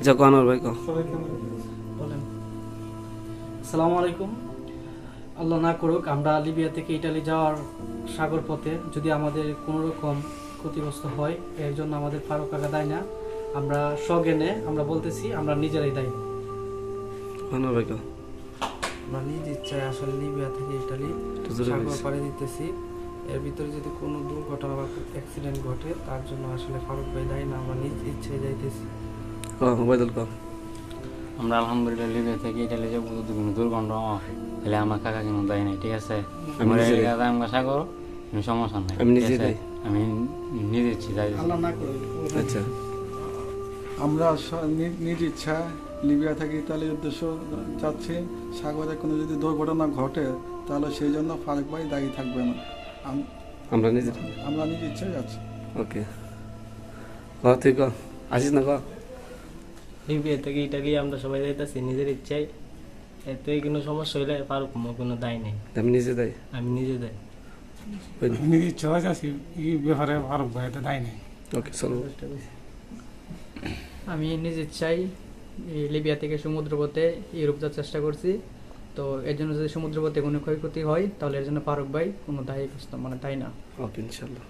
আচ্ছা কানোর ভাই বলেন। আসসালামু আলাইকুম। আল্লাহ না করুক আমরা লিবিয়া থেকে ইটালি যাওয়ার সাগর পথে যদি আমাদের কোনো রকম ক্ষতিগ্রস্ত হয় এর জন্য আমাদের ফারুক কাকা দায় না। আমরা সজ্ঞানে আমরা বলতেছি আমরা নিজেরাই দায়ী। আমরা নিজ ইচ্ছায় আসলে লিবিয়া থেকে ইটালি সাগর। পাড়ি দিতেছি। এর ভিতরে যদি কোনো দুর্ঘটনা বা অ্যাক্সিডেন্ট ঘটে তার জন্য আসলে ফারুক ভাই দায়ী না আমরা নিজ ইচ্ছায় যাইতেছি। কো ওবায়দুল কো আমরা আলহামদুলিল্লাহ লিবিয়া থেকে ইটালি যাব যদি কোনো দুর্গন্ধ। তাহলে আমার কাকা কোনো দেয় নাই ঠিক আছে? আমি আমার আমি বাসা করো কোনো সমস্যা নাই আমি নিজে? দেই। আমি নিজে ইচ্ছে যাই। আচ্ছা। আমরা নিজ ইচ্ছা লিবিয়া থেকে ইতালির উদ্দেশ্য যাচ্ছি। সাগরে কোনো যদি দুর্ঘটনা ঘটে তাহলে সেই জন্য ফারুক ভাই দায়ী থাকবে না আমরা নিজে আমরা নিজ ইচ্ছায় যাচ্ছি। ওকে। কো তুই কো আসিস না কো লিবিয়া থেকে ইটালি আমরা সবাই যাইতেছি নিজের ইচ্ছায়। এতে কোনো সমস্যা হইলে পারুক কোনো দায় নেই। আমি নিজে দেই আমি নিজে দেয় নিজের ইচ্ছা হয়েছে আছি এই ব্যাপারে ফারুক ভাই এটা দায় নেই। ওকে চলো। আমি নিজ ইচ্ছাই এই লিবিয়া থেকে সমুদ্রপথে ইউরোপ যাওয়ার চেষ্টা করছি। তো এর জন্য যদি সমুদ্রপথে কোনো ক্ষয়ক্ষতি হয় তাহলে এর জন্য ফারুক ভাই কোনো দায়ী মানে তাই না। ওকে ইনশাল্লাহ।